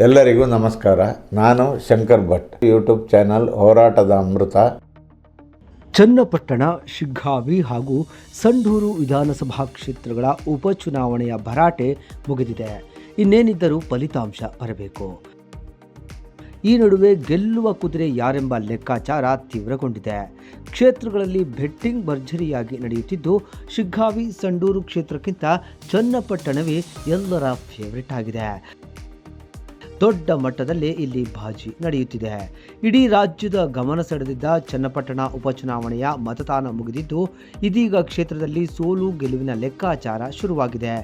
ಎಲ್ಲರಿಗೂ ನಮಸ್ಕಾರ. ನಾನು ಶಂಕರ್ ಭಟ್. ಯೂಟ್ಯೂಬ್ ಚಾನಲ್ ಹೋರಾಟದ ಅಮೃತ. ಚನ್ನಪಟ್ಟಣ, ಶಿಗ್ಗಾವಿ ಹಾಗೂ ಸಂಡೂರು ವಿಧಾನಸಭಾ ಕ್ಷೇತ್ರಗಳ ಉಪಚುನಾವಣೆಯ ಭರಾಟೆ ಮುಗಿದಿದೆ. ಇನ್ನೇನಿದ್ದರೂ ಫಲಿತಾಂಶ ಬರಬೇಕು. ಈ ನಡುವೆ ಗೆಲ್ಲುವ ಕುದುರೆ ಯಾರೆಂಬ ಲೆಕ್ಕಾಚಾರ ತೀವ್ರಗೊಂಡಿದೆ. ಕ್ಷೇತ್ರಗಳಲ್ಲಿ ಬೆಟ್ಟಿಂಗ್ ಭರ್ಜರಿಯಾಗಿ ನಡೆಯುತ್ತಿದ್ದು, ಶಿಗ್ಗಾವಿ, ಸಂಡೂರು ಕ್ಷೇತ್ರಕ್ಕಿಂತ ಚನ್ನಪಟ್ಟಣವೇ ಎಲ್ಲರ ಫೇವರಿಟ್ ಆಗಿದೆ. ದೊಡ್ಡ ಮಟ್ಟದಲ್ಲಿ ಇಲ್ಲಿ ಬಾಜಿ ನಡೆಯುತ್ತಿದೆ. ಇಡೀ ರಾಜ್ಯದ ಗಮನ ಸೆಳೆದಿದ್ದ ಚನ್ನಪಟ್ಟಣ ಉಪಚುನಾವಣೆಯ ಮತದಾನ ಮುಗಿದಿದ್ದು, ಇದೀಗ ಕ್ಷೇತ್ರದಲ್ಲಿ ಸೋಲು ಗೆಲುವಿನ ಲೆಕ್ಕಾಚಾರ ಶುರುವಾಗಿದೆ.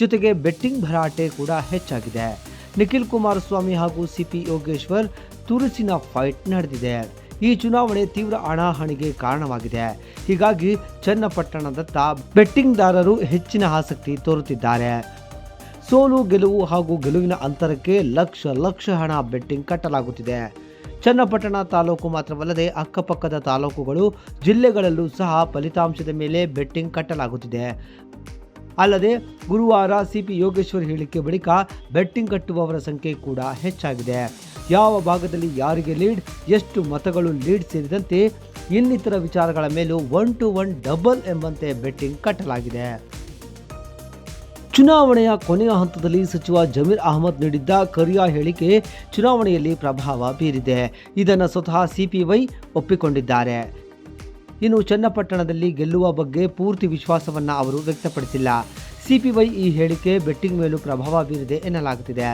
ಜೊತೆಗೆ ಬೆಟ್ಟಿಂಗ್ ಭರಾಟೆ ಕೂಡ ಹೆಚ್ಚಾಗಿದೆ. ನಿಖಿಲ್ ಕುಮಾರಸ್ವಾಮಿ ಹಾಗೂ ಸಿಪಿ ಯೋಗೇಶ್ವರ್ ತುರುಸಿನ ಫೈಟ್ ನಡೆದಿದೆ. ಈ ಚುನಾವಣೆ ತೀವ್ರ ಹಣಾಹಣಿಗೆ ಕಾರಣವಾಗಿದೆ. ಹೀಗಾಗಿ ಚನ್ನಪಟ್ಟಣದತ್ತ ಬೆಟ್ಟಿಂಗ್ದಾರರು ಹೆಚ್ಚಿನ ಆಸಕ್ತಿ ತೋರುತ್ತಿದ್ದಾರೆ. ಸೋಲು, ಗೆಲುವು ಹಾಗೂ ಗೆಲುವಿನ ಅಂತರಕ್ಕೆ ಲಕ್ಷ ಲಕ್ಷ ಹಣ ಬೆಟ್ಟಿಂಗ್ ಕಟ್ಟಲಾಗುತ್ತಿದೆ. ಚನ್ನಪಟ್ಟಣ ತಾಲೂಕು ಮಾತ್ರವಲ್ಲದೆ ಅಕ್ಕಪಕ್ಕದ ತಾಲೂಕುಗಳು, ಜಿಲ್ಲೆಗಳಲ್ಲೂ ಸಹ ಫಲಿತಾಂಶದ ಮೇಲೆ ಬೆಟ್ಟಿಂಗ್ ಕಟ್ಟಲಾಗುತ್ತಿದೆ. ಅಲ್ಲದೆ ಗುರುವಾರ ಸಿಪಿ ಯೋಗೇಶ್ವರ್ ಹೇಳಿಕೆ ಬಳಿಕ ಬೆಟ್ಟಿಂಗ್ ಕಟ್ಟುವವರ ಸಂಖ್ಯೆ ಕೂಡ ಹೆಚ್ಚಾಗಿದೆ. ಯಾವ ಭಾಗದಲ್ಲಿ ಯಾರಿಗೆ ಲೀಡ್, ಎಷ್ಟು ಮತಗಳು ಲೀಡ್ ಸೇರಿದಂತೆ ಇನ್ನಿತರ ವಿಚಾರಗಳ ಮೇಲೂ ಒನ್ ಟು ಒನ್ ಡಬಲ್ ಎಂಬಂತೆ ಬೆಟ್ಟಿಂಗ್ ಕಟ್ಟಲಾಗಿದೆ. ಚುನಾವಣೆಯ ಕೊನೆಯ ಹಂತದಲ್ಲಿ ಸಚಿವ ಜಮೀರ್ ಅಹಮದ್ ನೀಡಿದ್ದ ಕರಿಯ ಹೇಳಿಕೆ ಚುನಾವಣೆಯಲ್ಲಿ ಪ್ರಭಾವ ಬೀರಿದೆ. ಇದನ್ನು ಸ್ವತಃ ಸಿಪಿವೈ ಒಪ್ಪಿಕೊಂಡಿದ್ದಾರೆ. ಇನ್ನು ಚನ್ನಪಟ್ಟಣದಲ್ಲಿ ಗೆಲ್ಲುವ ಬಗ್ಗೆ ಪೂರ್ತಿ ವಿಶ್ವಾಸವನ್ನ ಅವರು ವ್ಯಕ್ತಪಡಿಸಿಲ್ಲ. ಸಿಪಿವೈ ಈ ಹೇಳಿಕೆ ಬೆಟ್ಟಿಂಗ್ ಮೇಲೂ ಪ್ರಭಾವ ಬೀರಿದೆ ಎನ್ನಲಾಗುತ್ತಿದೆ.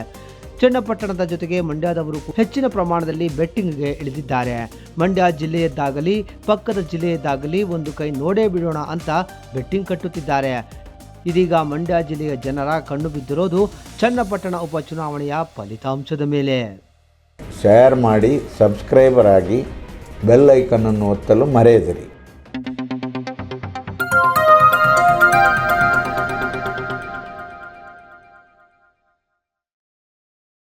ಚನ್ನಪಟ್ಟಣದ ಜೊತೆಗೆ ಮಂಡ್ಯದವರು ಹೆಚ್ಚಿನ ಪ್ರಮಾಣದಲ್ಲಿ ಬೆಟ್ಟಿಂಗ್ಗೆ ಇಳಿದಿದ್ದಾರೆ. ಮಂಡ್ಯ ಜಿಲ್ಲೆಯದ್ದಾಗಲಿ, ಪಕ್ಕದ ಜಿಲ್ಲೆಯದ್ದಾಗಲಿ ಒಂದು ಕೈ ನೋಡೇ ಬಿಡೋಣ ಅಂತ ಬೆಟ್ಟಿಂಗ್ ಕಟ್ಟುತ್ತಿದ್ದಾರೆ. ಇದೀಗ ಮಂಡ್ಯ ಜಿಲ್ಲೆಯ ಜನರ ಕಣ್ಣು ಬಿದ್ದಿರೋದು ಚನ್ನಪಟ್ಟಣ ಉಪಚುನಾವಣೆಯ ಫಲಿತಾಂಶದ ಮೇಲೆ. ಶೇರ್ ಮಾಡಿ ಸಬ್ಸ್ಕ್ರೈಬರ್ ಆಗಿ ಬೆಲ್ ಅನ್ನು ಒತ್ತಲು ಮರೆಯದಿರಿ.